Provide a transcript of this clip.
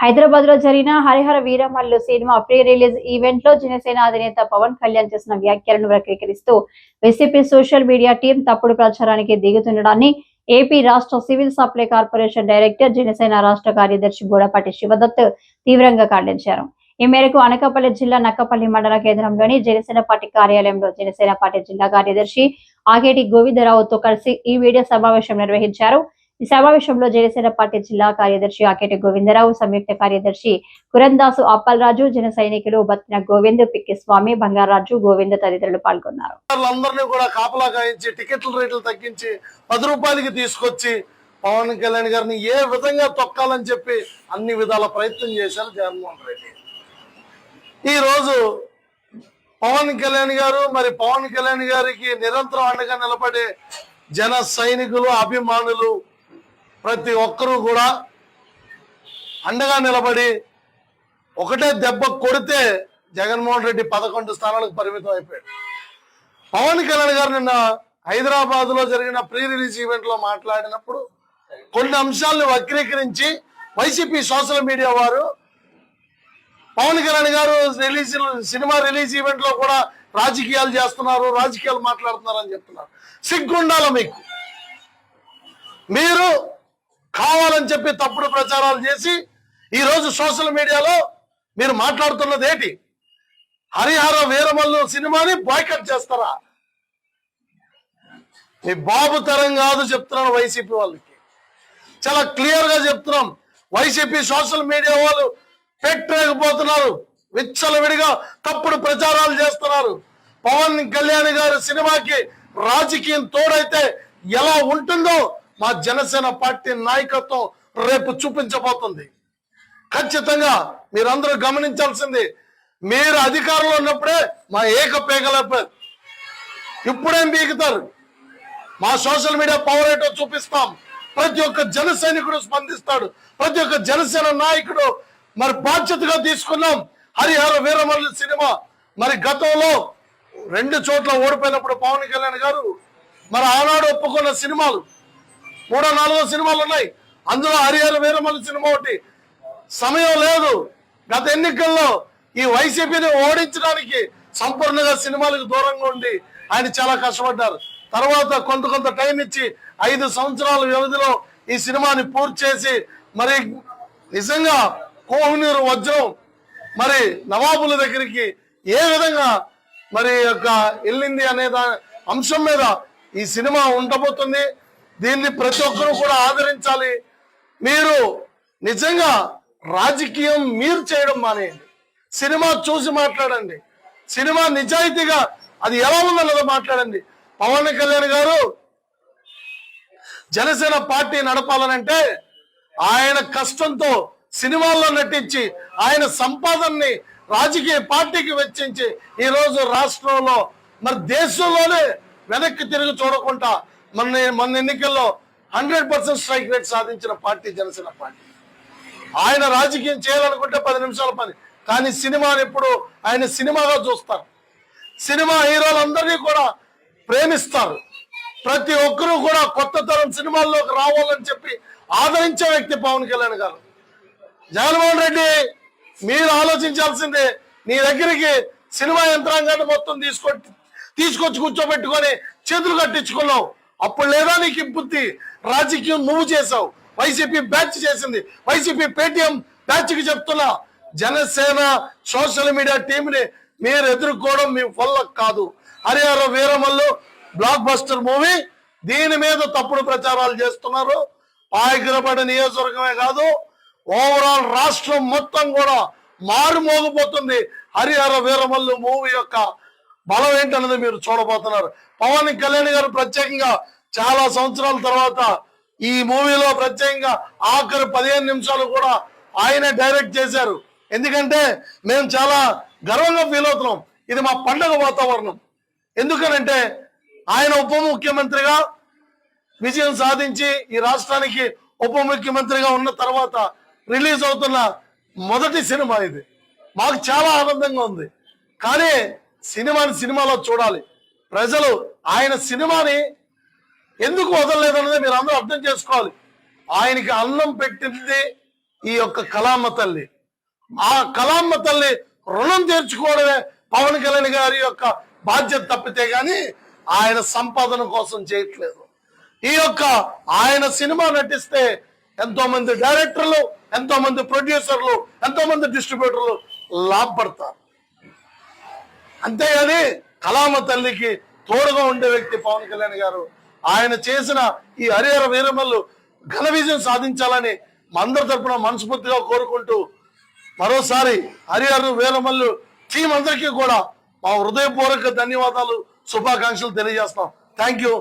హైదరాబాద్లో జరిగిన Harihara Veeramallu cinema pre release ఈవెంట్లో జనసేన అధినేత పవన్ కళ్యాణ్ చేసిన వ్యాఖ్యలను వక్రీకరిస్తూ వైసీపీ సోషల్ మీడియా టీం తప్పుడు ప్రచారానికి దిగుతుండడాన్ని ఏపీ రాష్ట్ర civil supply corporation director Janasena రాష్ట్ర కార్యదర్శి బోడపాటి శివదత్ తీవ్రంగా ఖండించారు. ఈ మేరకు అనకాపల్లి జిల్లా నక్కపల్లి మండల కేంద్రంలోని జనసేన పార్టీ కార్యాలయంలో జనసేన పార్టీ జిల్లా కార్యదర్శి ఆగేటి గోవిందరావుతో కలిసి ఈ వీడియో సమావేశం నిర్వహించారు. ఈ సమావేశంలో జనసేన పార్టీ జిల్లా కార్యదర్శి ఆకేటి గోవిందరావు సంయుక్త కార్యదర్శి కురందాసు అప్పలరాజు జన సైనికులు బత్తిన గోవింద్ పిక్కి స్వామి బంగారాజు గోవింద్ తదితరులు పాల్గొన్నారు. కూడా కాపలా కాయించి టికెట్ల రేట్లు తగ్గించి పది రూపాయలకి తీసుకొచ్చి పవన్ కళ్యాణ్ గారిని ఏ విధంగా తొక్కాలని చెప్పి అన్ని విధాల ప్రయత్నం చేశారు జగన్మోహన్ రెడ్డి. ఈ రోజు పవన్ కళ్యాణ్ గారు మరి పవన్ కళ్యాణ్ గారికి నిరంతరం అండగా నిలబడే జన సైనికులు అభిమానులు ప్రతి ఒక్కరూ కూడా అండగా నిలబడి ఒకటే దెబ్బ కొడితే జగన్మోహన్ రెడ్డి పదకొండు స్థానాలకు పరిమితం అయిపోయాడు. పవన్ కళ్యాణ్ గారు నిన్న హైదరాబాద్లో జరిగిన ప్రీ రిలీజ్ ఈవెంట్లో మాట్లాడినప్పుడు కొన్ని అంశాలను వక్రీకరించి వైసీపీ సోషల్ మీడియా వారు పవన్ కళ్యాణ్ గారు రిలీజ్ సినిమా రిలీజ్ ఈవెంట్లో కూడా రాజకీయాలు చేస్తున్నారు రాజకీయాలు మాట్లాడుతున్నారు అని చెప్తున్నారు. సిగ్గుండాల మీకు? మీరు కావాలని చెప్పి తప్పుడు ప్రచారాలు చేసి ఈరోజు సోషల్ మీడియాలో మీరు మాట్లాడుతున్నది ఏంటి? హరిహర వీరమల్లు సినిమాని బాయ్కట్ చేస్తారా? మీ బాబు తరం కాదు చెప్తున్నాను వైసీపీ వాళ్ళకి. చాలా క్లియర్గా చెప్తున్నాం. వైసీపీ సోషల్ మీడియా వాళ్ళు పెట్టలేకపోతున్నారు. విచ్చలవిడిగా తప్పుడు ప్రచారాలు చేస్తున్నారు. పవన్ కళ్యాణ్ గారి సినిమాకి రాజకీయం తోడైతే ఎలా ఉంటుందో మా జనసేన పార్టీ నాయకత్వం రేపు చూపించబోతుంది. ఖచ్చితంగా మీరందరూ గమనించాల్సింది మీరు అధికారంలో ఉన్నప్పుడే మా ఏక పేగలేపారు ఇప్పుడేం బీగుతారు? మా సోషల్ మీడియా పవర్ ఏంటో చూపిస్తాం. ప్రతి ఒక్క జన సైనికుడు స్పందిస్తాడు. ప్రతి ఒక్క జనసేన నాయకుడు మరి బాధ్యతగా తీసుకున్నాం. హరిహర వీరమల్లి సినిమా. మరి గతంలో రెండు చోట్ల ఓడిపోయినప్పుడు పవన్ కళ్యాణ్ గారు మరి ఆనాడు ఒప్పుకున్న సినిమాలు. మూడో నాలుగో సినిమాలు ఉన్నాయి. అందులో హరిహర వీరమల్లి సినిమా ఒకటి. సమయం లేదు. గత ఎన్నికల్లో ఈ వైసీపీని ఓడించడానికి సంపూర్ణంగా సినిమాలకు దూరంగా ఉండి ఆయన చాలా కష్టపడ్డారు. తర్వాత కొంత కొంత టైం ఇచ్చి ఐదు సంవత్సరాల వ్యవధిలో ఈ సినిమాని పూర్తి చేసి మరి నిజంగా కోహినూరు వజ్రం మరి నవాబుల దగ్గరికి ఏ విధంగా మరి యొక్క వెళ్ళింది అనే అంశం మీద ఈ సినిమా ఉండబోతుంది. దీన్ని ప్రతి ఒక్కరూ కూడా ఆదరించాలి. మీరు నిజంగా రాజకీయం మీరు చేయడం మానేయండి. సినిమా చూసి మాట్లాడండి. సినిమా నిజాయితీగా అది ఎలా ఉందన్నదో మాట్లాడండి. పవన్ కళ్యాణ్ గారు జనసేన పార్టీ నడపాలనంటే ఆయన కష్టంతో సినిమాల్లో నటించి ఆయన సంపాదనని రాజకీయ పార్టీకి వెచ్చించి ఈరోజు రాష్ట్రంలో మరి దేశంలోనే వెనక్కి తిరిగి చూడకుండా మొన్న మొన్న ఎన్నికల్లో హండ్రెడ్ పర్సెంట్ స్ట్రైక్ రేట్ సాధించిన పార్టీ జనసేన పార్టీ. ఆయన రాజకీయం చేయాలనుకుంటే పది నిమిషాల పని. కానీ సినిమాని ఎప్పుడు ఆయన సినిమాగా చూస్తారు. సినిమా హీరోలందరినీ కూడా ప్రేమిస్తారు. ప్రతి ఒక్కరూ కూడా కొత్త తరం సినిమాల్లోకి రావాలని చెప్పి ఆదరించే వ్యక్తి పవన్ కళ్యాణ్ గారు. జగన్మోహన్ రెడ్డి మీరు ఆలోచించాల్సిందే నీ దగ్గరికి సినిమా యంత్రాంగాన్ని మొత్తం తీసుకొచ్చి తీసుకొచ్చి కూర్చోబెట్టుకొని చేతులు కట్టించుకున్నావు. అప్పుడు లేదా నీకు ఈ బుద్ధి? రాజకీయం నువ్వు చేసావు వైసీపీ బ్యాచ్ చేసింది. వైసీపీ పేటిఎం బ్యాచ్కి చెప్తున్నా. జనసేన సోషల్ మీడియా టీంని మీరు ఎదుర్కోవడం మీ వల్ల కాదు. Harihara Veeramallu blockbuster movie దీని మీద తప్పుడు ప్రచారాలు చేస్తున్నారు. పాయకరపడ నియోజకవర్గమే కాదు ఓవరాల్ రాష్ట్రం మొత్తం కూడా మారుమోగిపోతుంది హరిహర వీరమల్లు మూవీ యొక్క బలం ఏంటన్నది మీరు చూడబోతున్నారు. పవన్ కళ్యాణ్ గారు ప్రత్యేకంగా చాలా సంవత్సరాల తర్వాత ఈ మూవీలో ప్రత్యేకంగా ఆఖరి పదిహేను నిమిషాలు కూడా ఆయన డైరెక్ట్ చేశారు. ఎందుకంటే మేము చాలా గర్వంగా ఫీల్ అవుతున్నాం. ఇది మా పండగ వాతావరణం. ఎందుకనంటే ఆయన ఉప ముఖ్యమంత్రిగా విజయం సాధించి ఈ రాష్ట్రానికి ఉప ముఖ్యమంత్రిగా ఉన్న తర్వాత రిలీజ్ అవుతున్న మొదటి సినిమా ఇది. మాకు చాలా ఆనందంగా ఉంది. కానీ సినిమాని సినిమాలో చూడాలి. ప్రజలు ఆయన సినిమాని ఎందుకు వదలలేదన్నది మీరు అందరూ అర్థం చేసుకోవాలి. ఆయనకి అన్నం పెట్టింది ఈ యొక్క కళామ్మ తల్లి. ఆ కళామ్మ తల్లి రుణం తీర్చుకోవడమే పవన్ కళ్యాణ్ గారి యొక్క బాధ్యత తప్పితే గాని ఆయన సంపాదన కోసం చేయట్లేదు. ఈ యొక్క ఆయన సినిమా నటిస్తే ఎంతో మంది డైరెక్టర్లు ఎంతో మంది ప్రొడ్యూసర్లు ఎంతో మంది డిస్ట్రిబ్యూటర్లు లాభపడతారు. అంతేగాని కలామ తల్లికి తోడుగా ఉండే వ్యక్తి పవన్ కళ్యాణ్ గారు ఆయన చేసిన ఈ హరిహర వీరమల్లు ఘన విజయం సాధించాలని మందరి అందరి మనస్ఫూర్తిగా కోరుకుంటూ మరోసారి హరిహర వీరమల్లు టీం అందరికీ కూడా మా హృదయపూర్వక ధన్యవాదాలు శుభాకాంక్షలు తెలియజేస్తాం థ్యాంక్ యూ